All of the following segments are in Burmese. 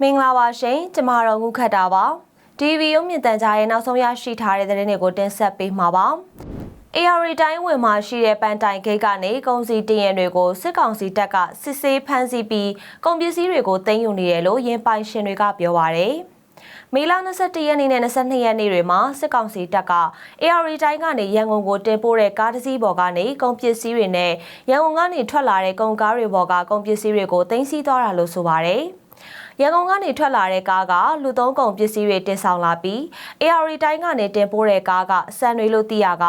မင်္ဂလာပါရှင်ကျမတို့ငုခတ်တာပါ DV ရုပ်မြင့်တန်ကြားရဲ့နောက်ဆုံးရရှိထားတဲ့သတင်းတွေကိုတင်ဆက်ပေးမှာပါ AR တိုင်းဝင်မှာရှိတဲ့ပန်တိုင်ဂိတ်ကနေကုန်စည်တင်ရန်တွေကိုစစ်ကောင်စီတပ်ကစစ်ဆေးဖမ်းဆီးပြီးကုန်ပစ္စည်းတွေကိုတင်ယူနေတယ်လို့ရင်ပိုင်ရှင်တွေကပြောပါရယ် မေလ22ရက်နေ့နဲ့22ရက်နေ့တွေမှာစစ်ကောင်စီတပ်က AR တိုင်းကနေရန်ကုန်ကိုတင်ပို့တဲ့ကားတစ်စီးပေါ်ကနေကုန်ပစ္စည်းတွေနဲ့ရန်ကုန်ကနေထွက်လာတဲ့ကုန်ကားတွေပေါ်ကကုန်ပစ္စည်းတွေကိုတင်စီသွားတာလို့ဆိုပါရယ်ရန်ကုန်ကနေထွက်လာတဲ့ကားကလူသုံးကုန်ပစ္စည်းတွေတင်ဆောင်လာပြီး AR တိုင်းကနေတင်ပို့တဲ့ကားကစံတွေလို့သိရက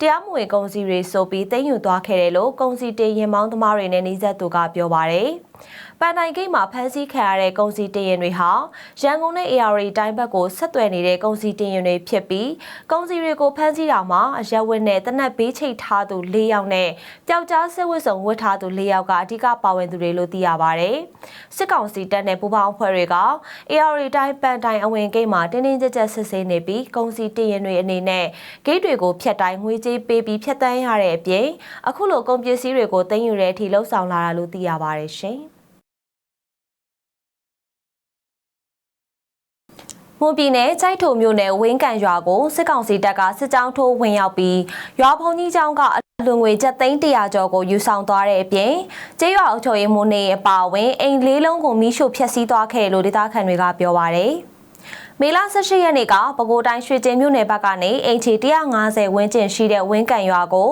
တရားမဝင်ကုန်စည်တွေဆိုပြီးတင်ယူသွားခဲ့တယ်လို့ကုန်စည်တင်ရင်မောင်းသမားတွေနဲ့နှိစက်သူကပြောပါရယ် ပန်တိုင်ဂိတ်မှာဖမ်းဆီးခံရတဲ့ကုန်စည်တင်ရင်တွေဟာရန်ကုန်နဲ့ AR တိုင်းဘက်ကိုဆက်သွယ်နေတဲ့ကုန်စည်တင်ရင်တွေဖြစ်ပြီးကုန်စည်တွေကိုဖမ်းဆီးတာမှာအရက်ဝက်နဲ့တနက်ဘေးချိတ်ထားသူ၄ယောက်နဲ့ပျောက်ကြားဆက်ဝတ်စုံဝတ်ထားသူ၄ယောက်ကအဓိကပါဝင်သူတွေလို့သိရပါဗျ။စစ်ကောင်စီတပ်နဲ့ပူးပေါင်းအဖွဲ့တွေက AR တိုင်းပန်တိုင်အဝင်ဂိတ်မှာတင်းတင်းကြပ်ကြပ်စစ်ဆေးနေပြီးကုန်စည်တင်ရင်တွေအနေနဲ့ဂိတ်တွေကိုဖျက်တိုင်းငွေကြေးပေးပြီးဖျက်တမ်းရတဲ့အပြင်အခုလိုကုန်ပစ္စည်းတွေကိုတင်ယူတဲ့အထိလှုပ်ဆောင်လာတာလို့သိရပါတယ်ရှင်။ န်ပြည်နယ်ကြိုက်ထုံမြို့နယ်ဝင်းကန်ရွာကိုစစ်ကောင်စီတပ်ကစစ်ကြောင်းထိုးဝင်ရောက်ပြီးရွာဖုန်ကြီးကျောင်းကအလွန်ငွေကျပ်သိန်း100ကျော်ကိုယူဆောင်သွားတဲ့အပြင်ကျေးရွာအုပ်ချုပ်ရေးမှူးနေအပါအဝင်အိမ်လေးလုံးကိုမိရှို့ဖျက်ဆီးသွားခဲ့တယ်လို့ဒေသခံတွေကပြောပါတယ်။မေလ18ရက်နေ့ကပဲခူးတိုင်းရွှေကျင်မြို့နယ်ဘက်ကနေအင်ချီ150ဝန်းကျင်ရှိတဲ့ဝင်းကန်ရွာကို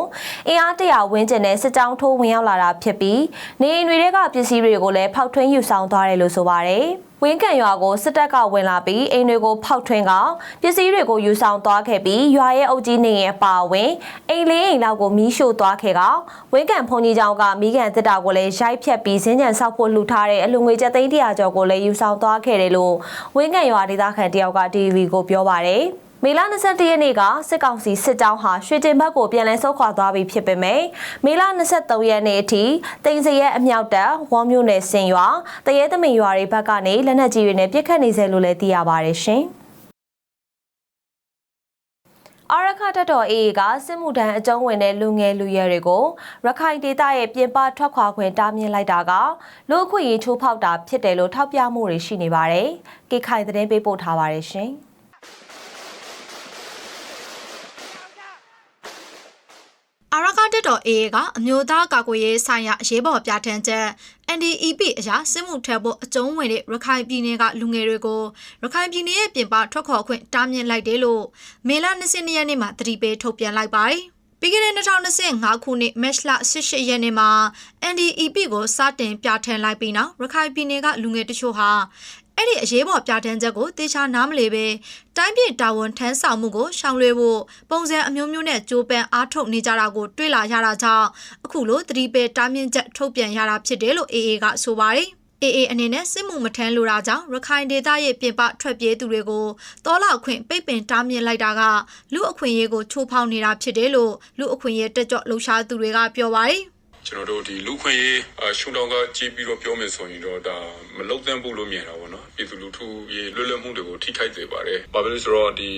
အင်အား100ဝန်းကျင်နဲ့စစ်ကြောင်းထိုးဝင်ရောက်လာတာဖြစ်ပြီးနေအိမ်တွေကပစ္စည်းတွေကိုလည်းဖောက်ထွင်းယူဆောင်သွားတယ်လို့ဆိုပါတယ်။ ဝင်းကန်ရွာကိုစစ်တပ်ကဝင်လာပြီးအိမ်တွေကိုဖောက်ထွင်းကပစ္စည်းတွေကိုယူဆောင်သွားခဲ့ပြီးရွာရဲ့အုပ်ကြီးနေရဲ့ပါဝင်အိမ်လေးအိမ်လောက်ကိုမီးရှို့သွားခဲ့ကဝင်းကန်ဖုန်ကြီးကျောင်းကမိကန်တစ်တာကိုလည်းရိုက်ဖြတ်ပြီးစင်းကြံဆောက်ဖို့လှူထားတဲ့အလူငွေကျပ်သိန်း100ကျော်ကိုလည်းယူဆောင်သွားခဲ့တယ်လို့ဝင်းကန်ရွာဒေသခံတယောက်က DV ကိုပြောပါတယ် မေလ21ရက်နေ့ကစစ်ကောင်စီစစ်ကြောင်းဟာရွှေကျင်ဘက်ကိုပြန်လည်ဆုတ်ခွာသွားပြီဖြစ်ပေမဲ့မေလ23ရက်နေ့အထိတိန်စရဲအမြောက်တပ်ဝေါမျိုးနယ်စင်ရွာတရဲသမင်ရွာတွေဘက်ကနေလက်နက်ကြီးတွေနဲ့ပစ်ခတ်နေစေလို့လည်းသိရပါတယ်ရှင်။အာရခတပ်တော် AA ကစစ်မှုထမ်းအကြုံဝင်တဲ့လူငယ်လူရွယ်တွေကိုရခိုင်ဒေသရဲ့ပြင်ပထွက်ခွာခွင့်တားမြစ်လိုက်တာကလူအခွင့်အရေးချိုးဖောက်တာဖြစ်တယ်လို့ထောက်ပြမှုတွေရှိနေပါတယ်။ကေခိုင်သတင်းပေးပို့ထားပါတယ်ရှင်။ အာရက တက်တော် AA ကအမျိုးသားကာကွယ်ရေးဆိုင်ရာအရေးပေါ်ပြဋ္ဌာန်းချက် NDEP အရာစစ်မှုထမ်းဖို့အကျုံးဝင်တဲ့ရခိုင်ပြည်နယ်ကလူငယ်တွေကိုရခိုင်ပြည်နယ်ရဲ့ပြင်ပထွက်ခေါ်ခွင့်တားမြစ်လိုက်တယ်လို့မေလ22ရက်နေ့မှာတတိပေးထုတ်ပြန်လိုက်ပါတယ်။ပြီးခဲ့တဲ့2025ခုနှစ်မတ်လ18ရက်နေ့မှာ NDEP ကိုစတင်ပြဋ္ဌာန်းလိုက်ပြီးနောက်ရခိုင်ပြည်နယ်ကလူငယ်တချို့ဟာ အဲ့ဒီအရေးပေါ်ပြဋ္ဌာန်းချက်ကိုတေချာနားမလည်ပဲတိုင်းပြည်တာဝန်ထမ်းဆောင်မှုကိုရှောင်လွှဲဖို့ပုံစံအမျိုးမျိုးနဲ့ကြိုးပမ်းအားထုတ်နေကြတာကိုတွေ့လာရတာကြောင့်အခုလိုသတိပေးတားမြစ်ချက်ထုတ်ပြန်ရတာဖြစ်တယ်လို့ AA ကဆိုပါတယ်။ AA အနေနဲ့စစ်မှုမထမ်းလိုတာကြောင့်ရခိုင်ဒေသရဲ့ပြင်ပထွက်ပြေးသူတွေကိုတောလောက်ခွင့်ပိတ်ပင်တားမြစ်လိုက်တာကလူအခွင့်အရေးကိုချိုးဖောက်နေတာဖြစ်တယ်လို့လူအခွင့်အရေးတက်ကြွလှုပ်ရှားသူတွေကပြောပါတယ်။ ကျွန်တော်တို့ဒီလူခွင့်ရေးရှုံတောင်ကကြည့်ပြီးတော့ပြောမယ်ဆိုရင်တော့ဒါမလုံသင့်ဘူးလို့မြင်တာပေါ့နော်ပြည်သူလူထုရေလွတ်လပ်မှုတွေကိုထိခိုက်စေပါတယ်။ဘာဖြစ်လို့ဆိုတော့ဒီ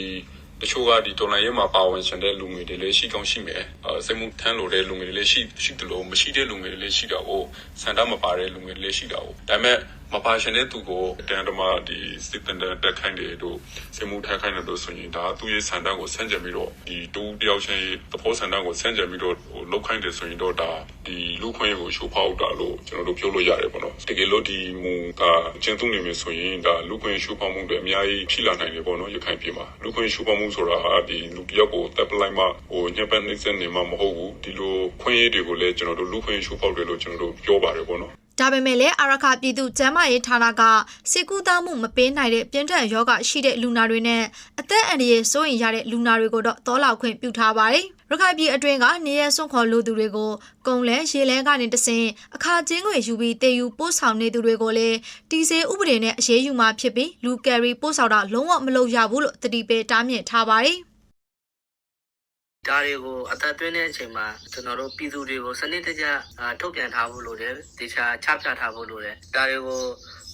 တချို့ကဒီဒေါ်လာရေးမှာပါဝင်ရှင်တဲ့လူငွေတွေလည်းရှိကောင်းရှိမယ်။အဲစိတ်မှုထမ်းလို့တဲ့လူငွေတွေလည်းရှိရှိတယ်လို့မရှိတဲ့လူငွေတွေလည်းရှိတာကိုစန္ဒမပါတဲ့လူငွေတွေလည်းရှိတာကိုဒါပေမဲ့ မပါရှင်တဲ့သူကိုတန်တမဒီစစ်တန်တက်ခိုင်းတယ်တို့စိတ်မှုထားခိုင်းတယ်တို့ဆိုရင်ဒါသူ့ရဲ့စန္ဒကိုဆန့်ကျင်ပြီးတော့ဒီတူတယောက်ချင်းသဘောစန္ဒကိုဆန့်ကျင်ပြီးတော့ဟိုလောက်ခိုင်းတယ်ဆိုရင်တော့ဒါဒီလူခွင့်ရေးကိုရှိုးဖောက်တာလို့ကျွန်တော်တို့ပြောလို့ရတယ်ပေါ့နော်တကယ်လို့ဒီမူကကျင်းသုံးနေမယ်ဆိုရင်ဒါလူခွင့်ရှိုးဖောက်မှုတွေအများကြီးဖြစ်လာနိုင်တယ်ပေါ့နော်ရခိုင်ပြည်မှာလူခွင့်ရှိုးဖောက်မှုဆိုတာဟာဒီလူတယောက်ကိုတပ်ပလိုက်မှဟိုညက်ပတ်နှိမ့်စက်နေမှမဟုတ်ဘူးဒီလိုခွင့်ရေးတွေကိုလည်းကျွန်တော်တို့လူခွင့်ရှိုးဖောက်တယ်လို့ကျွန်တော်တို့ပြောပါတယ်ပေါ့နော် ဒါပေမဲ့လည်းအာရခပြည်သူ့ကျန်းမာရေးဌာနကစေကူသားမှုမပေးနိုင်တဲ့ပြင်းထန်ယောဂရှိတဲ့လူနာတွေနဲ့အသက်အန္တရာယ်စိုးရိမ်ရတဲ့လူနာတွေကိုတော့တောလောက်ခွင့်ပြုထားပါတယ်။ရခိုင်ပြည်အတွင်းကနေရစွန့်ခေါ်လူသူတွေကိုကုံလဲရေလဲကနေတဆင်အခါကျင်းငွေယူပြီးတေယူပို့ဆောင်နေသူတွေကိုလည်းတီစေဥပဒေနဲ့အရေးယူမှာဖြစ်ပြီးလူကယ်ရီပို့ဆောင်တာလုံးဝမလုပ်ရဘူးလို့တတိပေးတားမြစ်ထားပါတယ်။ ဒါတွေကိုအသက်သွင်းတဲ့အချိန်မှာကျွန်တော်တို့ပြည်သူတွေကိုစနစ်တကျအာထုတ်ပြန်ထားဖို့လိုတယ်တေချာချပြထားဖို့လိုတယ်ဒါတွေကို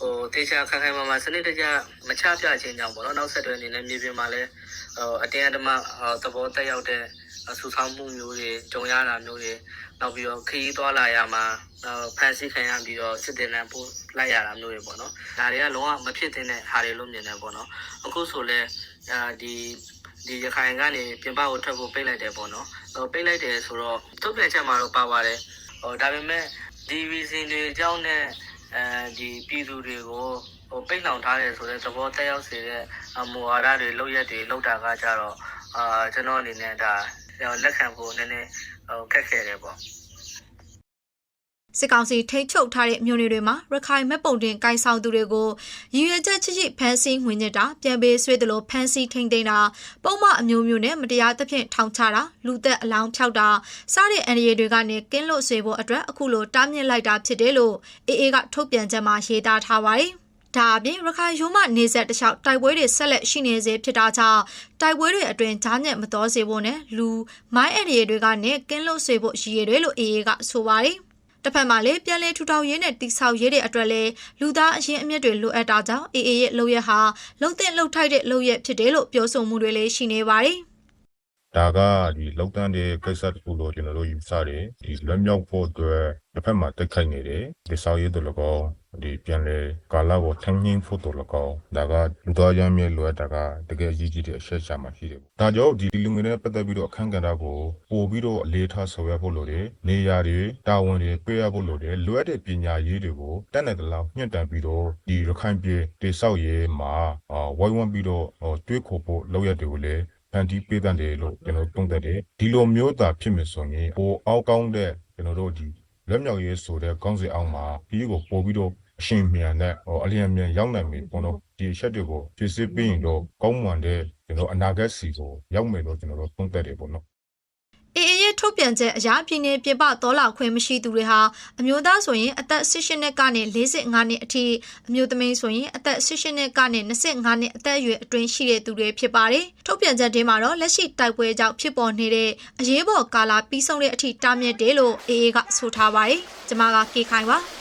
ဟိုတေချာခိုင်ခိုင်မာမာစနစ်တကျမချပြခြင်းကြောင့်ပေါ့နော်နောက်ဆက်တွဲအနေနဲ့မြေပြင်မှာလည်းဟိုအတင်းအဓမ္မဟိုသဘောတက်ရောက်တဲ့ဆူဆောင်းမှုမျိုးတွေကြုံရတာမျိုးတွေနောက်ပြီးတော့ခရီးသွားလာရမှာနောက်ဖန်ဆီးခံရပြီးတော့စစ်တင်တန်းပို့လိုက်ရတာမျိုးတွေပေါ့နော်ဒါတွေကလုံးဝမဖြစ်သင့်တဲ့ဟာတွေလို့မြင်တယ်ပေါ့နော်အခုဆိုလဲအာဒီ ဒီရခိုင်ကနေပြင်ပကိုထွက်ဖို့ပိတ်လိုက်တယ်ပေါ့နော်ဟိုပိတ်လိုက်တယ်ဆိုတော့ထုတ်ပြန်ချက်မှာတော့ပါပါတယ်ဟိုဒါပေမဲ့ဒီဗီဇင်တွေအကြောင်းနဲ့အဲဒီပြည်သူတွေကိုဟိုပိတ်နှောင်ထားတယ်ဆိုတဲ့သဘောတက်ရောက်စေတဲ့အမူဝါဒတွေလောက်ရက်တွေလောက်တာကကြတော့အာကျွန်တော်အနေနဲ့ဒါလက်ခံဖို့နည်းနည်းဟိုခက်ခဲတယ်ပေါ့ စစ်ကောင်စီထိန်းချုပ်ထားတဲ့မြို့နယ်တွေမှာရခိုင်မက်ပုံတင်ကိုင်ဆောင်သူတွေကိုရည်ရွယ်ချက်ချစ်ချစ်ဖမ်းဆီးဝင်ညစ်တာပြန်ပေးဆွေးတယ်လို့ဖမ်းဆီးထိန်းသိမ်းတာပုံမှန်အမျိုးမျိုးနဲ့မတရားသဖြင့်ထောင်ချတာလူသက်အလောင်းဖြောက်တာစတဲ့အန်ရီတွေကနေကင်းလို့ဆွေဖို့အတွက်အခုလိုတားမြစ်လိုက်တာဖြစ်တယ်လို့အေအေကထုတ်ပြန်ချက်မှာရေးသားထားပါတယ်ဒါအပြင်ရခိုင်ရိုးမနေဆက်တလျှောက်တိုက်ပွဲတွေဆက်လက်ရှိနေစေဖြစ်တာကြောင့်တိုက်ပွဲတွေအတွင်ဂျားညက်မတော်စေဖို့နဲ့လူမိုင်းအန်ရီတွေကနေကင်းလို့ဆွေဖို့ရည်ရွယ်တယ်လို့အေအေကဆိုပါတယ် တစ်ဖက်မှာလည်းပြန်လည်ထူထောင်ရေးနဲ့တိဆောက်ရေးတဲ့အတွက်လည်းလူသားအရင်အမြင့်တွေလိုအပ်တာကြောင့်အေအေရဲ့လုပ်ရက်ဟာလုံတဲ့လှုပ်ထိုက်တဲ့လုပ်ရက်ဖြစ်တယ်လို့ပြောဆိုမှုတွေလည်းရှိနေပါတယ် ဒါကဒီလောက်တန်းတဲ့ကိစ္စတစ်ခုလို့ကျွန်တော်တို့ယူဆတယ်ဒီလွတ်မြောက်ဖို့အတွက်တစ်ဖက်မှာတက်ခိုက်နေတယ်ဒီဆောက်ရေးတို့လကောဒီပြန်လေကာလာကိုထင်းငင်းဖို့တို့လကောဒါကလူသားရမ်းမြေလိုအပ်တာကတကယ်အရေးကြီးတဲ့အချက်ချာမှရှိတယ်ဒါကြောင့်ဒီလူငယ်တွေနဲ့ပတ်သက်ပြီးတော့အခန်းကဏ္ဍကိုပို့ပြီးတော့အလေးထားဆောင်ရွက်ဖို့လိုတယ်နေရာတွေတာဝန်တွေပေးရဖို့လိုတယ်လိုအပ်တဲ့ပညာရေးတွေကိုတက်နေတလောက်ညှင့်တန်ပြီးတော့ဒီရခိုင်ပြည်တိဆောက်ရေးမှာအာဝိုင်းဝန်းပြီးတော့ဟိုတွေးခေါ်ဖို့လုပ်ရတွေကိုလည်း ဖန်တီးပေးတတ်တယ်လို့ကျွန်တော်သုံးသပ်တယ်ဒီလိုမျိုးသာဖြစ်မယ်ဆိုရင်ပိုအောက်ကောင်းတဲ့ကျွန်တော်တို့ဒီလက်မြောက်ရေးဆိုတဲ့ကောင်းစီအောင်မှာဒီကိုပို့ပြီးတော့အရှင်မြန်တဲ့ဟိုအလျင်မြန်ရောက်နိုင်ပြီကျွန်တော်ဒီအချက်တွေကိုဖြည့်ဆည်းပြီးရင်တော့ကောင်းမွန်တဲ့ကျွန်တော်အနာဂတ်စီကိုရောက်မယ်လို့ကျွန်တော်တို့သုံးသပ်တယ်ပေါ့နော် အေအေရဲ့ထုတ်ပြန်ချက်အရာပြည်နယ်ပြပတော်လာခွင့်မရှိသူတွေဟာအမျိုးသားဆိုရင်အသက်18နှစ်ကနေ45နှစ်အထိအမျိုးသမီးဆိုရင်အသက်18နှစ်ကနေ25နှစ်အသက်အရွယ်အတွင်းရှိတဲ့သူတွေဖြစ်ပါတယ်။ထုတ်ပြန်ချက်ထဲမှာတော့လက်ရှိတိုက်ပွဲကြောင့်ဖြစ်ပေါ်နေတဲ့အရေးပေါ်ကာလပြီးဆုံးတဲ့အထိတားမြစ်တယ်လို့အေအေကဆိုထားပါတယ်။ကျွန်မကကေခိုင်ပါ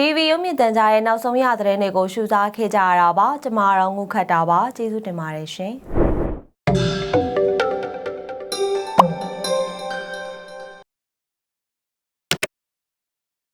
TV ရုပ်မြင်သံကြားရဲ့နောက်ဆုံးရသတင်းတွေကိုရှုစားခဲ့ကြရတာပါကျမတော့ငုခတ်တာပါကျေးဇူးတင်ပါတယ်ရှင်